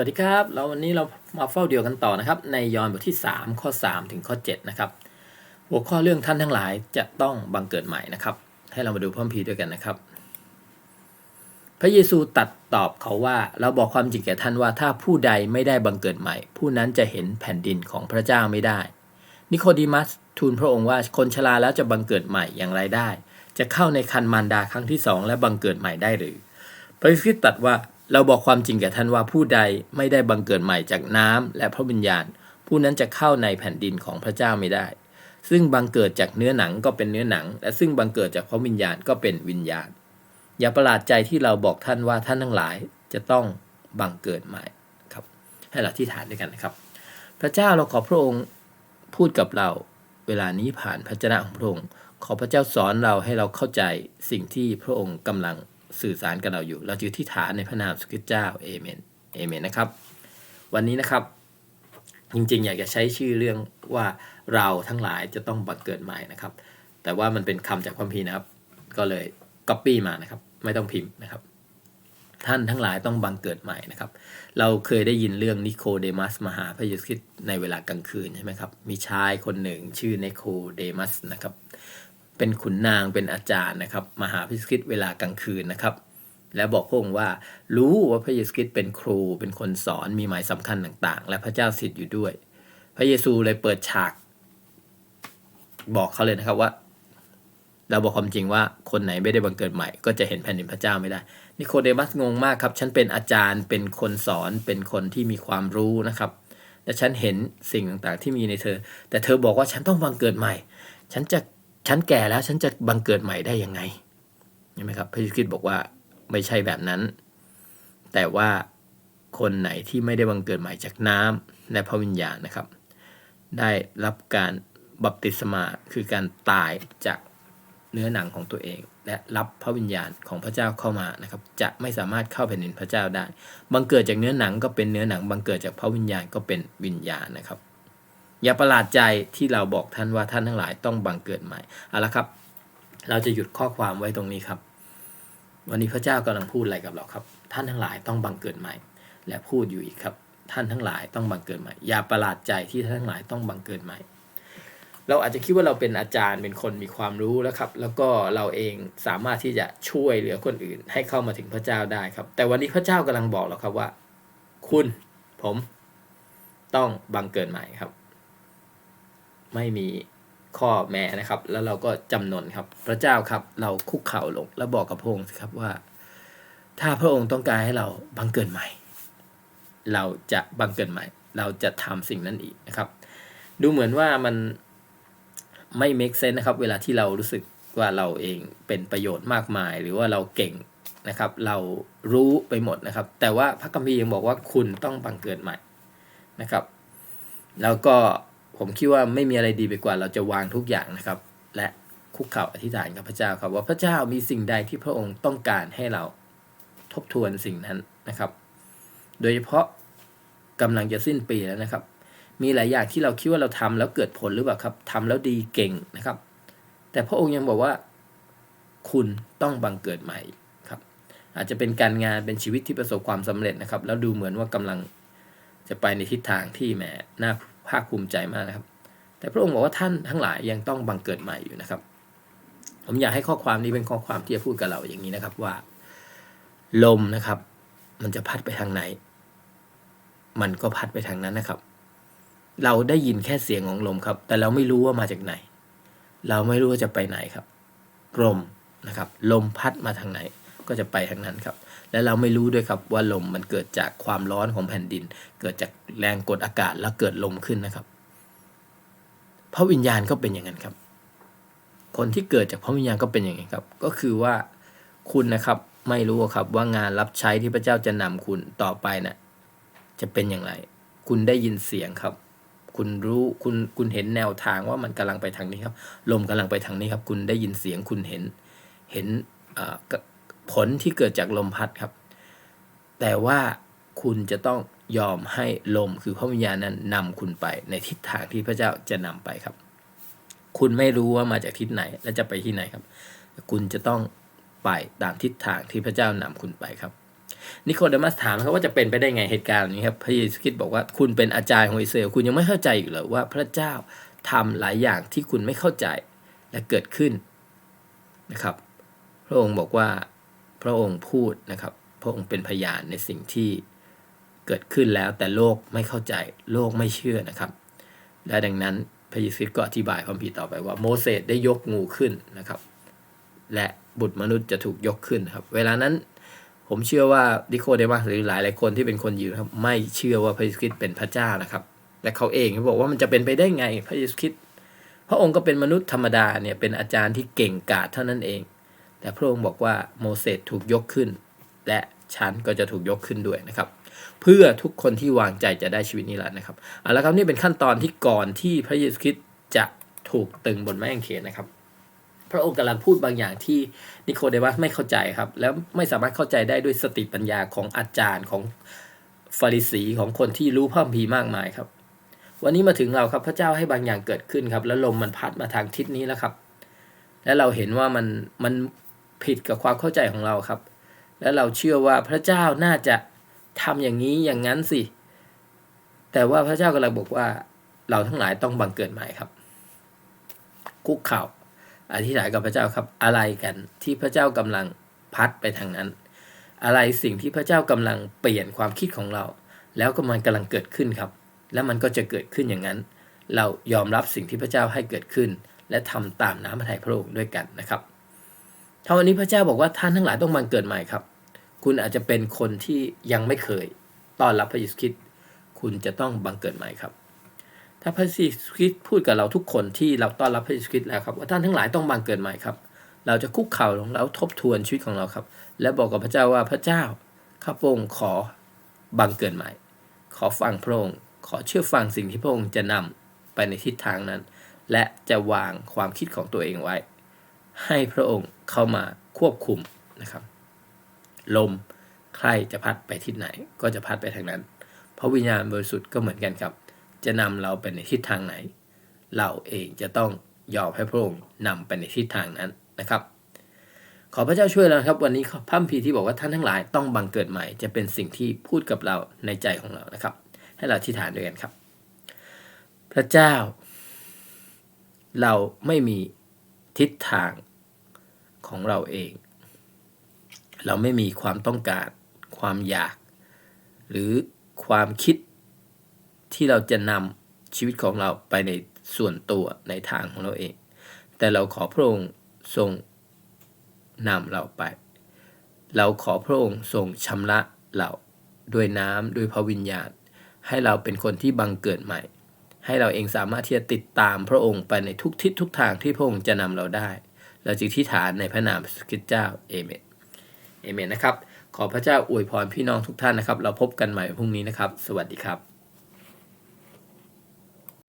วัสดีครับ เราวันนี้เรามาเฝ้าเดียวกันต่อนะครับ ในยอห์นบทที่ 3 ข้อ 3 ถึงข้อ 7 นะครับ หัวข้อเรื่องท่านทั้งหลายจะต้องบังเกิดใหม่นะครับ ให้เรามาดูพระคัมภีร์ด้วยกันนะครับ พระเยซูตัดตอบเขาว่าเราบอกความจริงแก่ท่านว่าถ้าผู้ใดไม่ได้บังเกิดใหม่ ผู้นั้นจะเห็นแผ่นดินของพระเจ้าไม่ได้ นิโคดีมัสทูลพระองค์ว่าคนชราแล้วจะบังเกิดใหม่อย่างไรได้ จะเข้าในคันมารดาครั้งที่สองและบังเกิดใหม่ได้หรือ พระเยซูคริสต์ตรัสว่า เราบอกความจริงแก่ท่านว่าผู้ใดไม่ได้บังเกิดใหม่จากน้ำและพระวิญญาณ ผู้นั้นจะเข้าในแผ่นดินของพระเจ้าไม่ได้ ซึ่งบังเกิดจากเนื้อหนังก็เป็นเนื้อหนัง และซึ่งบังเกิดจากพระวิญญาณก็เป็นวิญญาณ อย่าประหลาดใจที่เราบอกท่านว่าท่านทั้งหลายจะต้องบังเกิดใหม่ครับ ให้เราที่ฐานด้วยกันนะครับ พระเจ้าเราขอพระองค์พูดกับเราเวลานี้ผ่านพระเจ้าของพระองค์ขอพระเจ้าสอนเราให้เราเข้าใจสิ่งที่พระองค์กำลัง สื่อสารกับเราอยู่ เราจะที่ฐานในพระนามสุขิตเจ้าเอเมนเอเมนนะครับ วันนี้นะครับ จริงๆ อยากจะใช้ชื่อเรื่องว่าเราทั้งหลายจะต้องบังเกิดใหม่นะครับ แต่ว่ามันเป็นคำจากพระคัมภีร์นะครับ ก็เลยก๊อปปี้มานะครับ ไม่ต้องพิมพ์นะครับ ท่านทั้งหลายต้องบังเกิดใหม่นะครับ เราเคยได้ยินเรื่องนิโคเดมัสมหาพระเยซูคริสต์ในเวลากลางคืนใช่ไหมครับ มีชายคนหนึ่งชื่อนิโคเดมัสนะครับ เป็นขุนนางเป็นอาจารย์นะครับมาหาพระเยซูคริสต์เวลากลางคืนนะครับ และบอกพระองค์ว่ารู้ว่าพระเยซูคริสต์เป็นครูเป็นคนสอนมีหมายสำคัญต่างๆ และพระเจ้าสิทธิ์อยู่ด้วย พระเยซูเลยเปิดฉาก บอกเขาเลยนะครับว่า เราบอกความจริงว่าคนไหนไม่ได้บังเกิดใหม่ ก็จะเห็นแผ่นดินพระเจ้าไม่ได้นิโคเดมัสงงมากครับ ฉันเป็นอาจารย์เป็นคนสอนเป็นคนที่มีความรู้นะครับและฉันเห็นสิ่งต่างๆที่มีในเธอ แต่เธอบอกว่าฉันต้องบังเกิดใหม่ ฉันจะ ฉันแก่แล้วฉันจะบังเกิดใหม่ได้ยังไงใช่ไหมครับพระเยซูคริสต์บอกว่าไม่ใช่แบบนั้น แต่ว่าคนไหนที่ไม่ได้บังเกิดใหม่จากน้ำและพระวิญญาณนะครับ ได้รับการบัพติศมาคือการตายจากเนื้อหนังของตัวเอง และรับพระวิญญาณของพระเจ้าเข้ามานะครับ จะไม่สามารถเข้าแผ่นดินพระเจ้าได้บังเกิดจากเนื้อหนังก็เป็นเนื้อหนังบังเกิดจากพระวิญญาณก็เป็นวิญญาณนะครับ อย่าประหลาดใจที่เราบอกท่านว่าท่านทั้งหลายต้องบังเกิดใหม่เอาละครับ เราจะหยุดข้อความไว้ตรงนี้ครับ วันนี้พระเจ้ากำลังพูดอะไรกับเราครับ ท่านทั้งหลายต้องบังเกิดใหม่ และพูดอยู่อีกครับ ท่านทั้งหลายต้องบังเกิดใหม่ อย่าประหลาดใจที่ท่านทั้งหลายต้องบังเกิดใหม่ เราอาจจะคิดว่าเราเป็นอาจารย์เป็นคนมีความรู้แล้วครับ แล้วก็เราเองสามารถที่จะช่วยเหลือคนอื่น ให้เข้ามาถึงพระเจ้าได้ครับ แต่วันนี้พระเจ้ากำลังบอกเราครับว่า คุณผมต้องบังเกิดใหม่ครับ ไม่มีข้อแม้นะครับ แล้วเราก็จำนนครับ พระเจ้าครับ เราคุกเข่าลง แล้วบอกกับพระองค์ครับว่า ถ้าพระองค์ต้องการให้เราบังเกิดใหม่ เราจะบังเกิดใหม่ เราจะทำสิ่งนั้นอีกนะครับ ดูเหมือนว่ามันไม่ make sense นะครับ เวลาที่เรารู้สึกว่าเราเองเป็นประโยชน์มากมาย หรือว่าเราเก่งนะครับ เรารู้ไปหมดนะครับ แต่ว่าพระคัมภีร์ยังบอกว่าคุณต้องบังเกิดใหม่นะครับ แล้วก็ ผมคิดว่าไม่มีอะไรดีไปกว่าเราจะวางทุกอย่างนะครับ และคุกเข่าอธิษฐานกับพระเจ้าครับ ว่าพระเจ้ามีสิ่งใดที่พระองค์ต้องการให้เราทบทวนสิ่งนั้นนะครับ โดยเฉพาะกำลังจะสิ้นปีแล้วนะครับ มีหลายอย่างที่เราคิดว่าเราทำแล้วเกิดผลหรือเปล่าครับทำแล้วดีเก่งนะครับ แต่พระองค์ยังบอกว่าคุณต้องบังเกิดใหม่ครับ อาจจะเป็นการงานเป็นชีวิตที่ประสบความสำเร็จนะครับ แล้วดูเหมือนว่ากำลังจะไปในทิศทางที่แหมน่า ภาคภูมิใจมากนะครับ แต่พระองค์บอกว่าท่านทั้งหลายยังต้องบังเกิดใหม่อยู่นะครับ ผมอยากให้ข้อความนี้เป็นข้อความที่จะพูดกับเราอย่างนี้นะครับว่า ลมนะครับ มันจะพัดไปทางไหน มันก็พัดไปทางนั้นนะครับ เราได้ยินแค่เสียงของลมครับ แต่เราไม่รู้ว่ามาจากไหน เราไม่รู้ว่าจะไปไหนครับลมนะครับ ลมพัดมาทางไหน ก็จะไปทางนั้นครับ และเราไม่รู้ด้วยครับว่าลมมันเกิดจากความร้อนของแผ่นดิน เกิดจากแรงกดอากาศแล้วเกิดลมขึ้นนะครับพระวิญญาณก็เป็นอย่างนั้นครับ คนที่เกิดจากพระวิญญาณก็เป็นอย่างนี้ครับ ก็คือว่าคุณนะครับไม่รู้ครับว่างานรับใช้ที่พระเจ้าจะนำคุณต่อไปนะ่ะจะเป็นอย่างไร คุณได้ยินเสียงครับ คุณรู้คุณคุณเห็นแนวทางว่ามันกำลังไปทางนี้ครับ ลมกำลังไปทางนี้ครับ คุณได้ยินเสียงคุณเห็นเห็น ผลที่เกิดจากลมพัดครับ แต่ว่าคุณจะต้องยอมให้ลมคือพระวิญญาณนั้นนำคุณไปในทิศทางที่พระเจ้าจะนำไปครับ คุณไม่รู้ว่ามาจากทิศไหนและจะไปที่ไหนครับ คุณจะต้องไปตามทิศทางที่พระเจ้านำคุณไปครับ นิโคเดมัสถามครับว่าจะเป็นไปได้ไงเหตุการณ์นี้ครับพระเยซูคริสต์บอกว่าคุณเป็นอาจารย์ของอิสราเอลคุณยังไม่เข้าใจอยู่เหรอว่าพระเจ้าทำหลายอย่างที่คุณไม่เข้าใจและเกิดขึ้นนะครับ พระองค์บอกว่า ระองค์พูดนะครับ พระองค์เป็นพยานในสิ่งที่เกิดขึ้นแล้วแต่โลกไม่เข้าใจโลกไม่เชื่อนะครับ และดังนั้นพระเยซูคริสต์ก็อธิบายความผิดต่อไปว่าโมเสสได้ยกงูขึ้นนะครับ และบุตรมนุษย์จะถูกยกขึ้นครับ เวลานั้นผมเชื่อว่าดิโคเดมัสหรือหลายหลายคนที่เป็นคนยิวครับ ไม่เชื่อว่าพระเยซูคริสต์เป็นพระเจ้านะครับ และเขาเองเขาบอกว่ามันจะเป็นไปได้ไงพระเยซูคริสต์พระองค์ก็เป็นมนุษย์ธรรมดาเนี่ยเป็นอาจารย์ที่เก่งกาจเท่านั้นเอง แต่พระองค์บอกว่าโมเสสถูกยกขึ้น และฉันก็จะถูกยกขึ้นด้วยนะครับ เพื่อทุกคนที่วางใจจะได้ชีวิตนิรันดร์นะครับเอาละครับนี่เป็นขั้นตอนที่ก่อนที่พระเยซูคริสต์จะถูกตึงบนไม้กางเขนนะครับ พระองค์กำลังพูดบางอย่างที่นิโคเดมัสไม่เข้าใจครับ แล้วไม่สามารถเข้าใจได้ด้วยสติปัญญาของอาจารย์ของฟาริสีของคนที่รู้พระคัมภีร์มากมายครับ วันนี้มาถึงเราครับพระเจ้าให้บางอย่างเกิดขึ้นครับ แล้วลมมันพัดมาทางทิศนี้แล้วครับ และเราเห็นว่ามันมัน ผิดกับความเข้าใจของเราครับ และเราเชื่อว่าพระเจ้าน่าจะทำอย่างนี้อย่างนั้นสิ แต่ว่าพระเจ้ากำลังบอกว่าเราทั้งหลายต้องบังเกิดใหม่ครับ คุกเข่าอธิษฐานกับพระเจ้าครับ อะไรกันที่พระเจ้ากำลังพัดไปทางนั้น อะไรสิ่งที่พระเจ้ากำลังเปลี่ยนความคิดของเรา แล้วก็มันกำลังเกิดขึ้นครับ แล้วมันก็จะเกิดขึ้นอย่างนั้น เรายอมรับสิ่งที่พระเจ้าให้เกิดขึ้น และทำตามน้ำพระทัยพระองค์ด้วยกันนะครับ ถ้าวันนี้พระเจ้าบอกว่าท่านทั้งหลายต้องบังเกิดใหม่ครับ คุณอาจจะเป็นคนที่ยังไม่เคยต้อนรับพระเยซูคริสต์คุณจะต้องบังเกิดใหม่ครับ ถ้าพระเยซูคริสต์พูดกับเราทุกคนที่เราต้อนรับพระเยซูคริสต์แล้วครับ ว่าท่านทั้งหลายต้องบังเกิดใหม่ครับ เราจะคุกเข่าลงแล้วทบทวนชีวิตของเราครับ และบอกกับพระเจ้าว่าพระเจ้าข้าพระองค์ขอบังเกิดใหม่ ขอฟังพระองค์ขอเชื่อฟังสิ่งที่พระองค์จะนำไปในทิศทางนั้น และจะวางความคิดของตัวเองไว้ ให้พระองค์เข้ามาควบคุมนะครับ ลมใครจะพัดไปทิศไหน ก็จะพัดไปทางนั้น เพราะวิญญาณบริสุทธิ์ก็เหมือนกันครับ จะนำเราไปในทิศทางไหน เราเองจะต้องยอมให้พระองค์นำไปในทิศทางนั้นนะครับ ขอพระเจ้าช่วยเราครับ วันนี้พระคัมภีที่บอกว่าท่านทั้งหลายต้องบังเกิดใหม่ จะเป็นสิ่งที่พูดกับเราในใจของเรานะครับ ให้เราที่ฐานด้วยกันครับ พระเจ้า เราไม่มีทิศทาง ของเราเอง เราไม่มีความต้องการ ความอยาก หรือความคิดที่เราจะนำชีวิตของเราไปในส่วนตัวในทางของเราเอง แต่เราขอพระองค์ทรงนำเราไป เราขอพระองค์ทรงชำระเราด้วยน้ำด้วยพระวิญญาณ ให้เราเป็นคนที่บังเกิดใหม่ ให้เราเองสามารถที่จะติดตามพระองค์ไปในทุกทิศทุกทางที่พระองค์จะนำเราได้ เราจึงที่ฐานในพระนามพระคริสต์เจ้าเอเมนเอเมนนะครับ ขอพระเจ้าอวยพรพี่น้องทุกท่านนะครับ เราพบกันใหม่พรุ่งนี้นะครับ สวัสดีครับ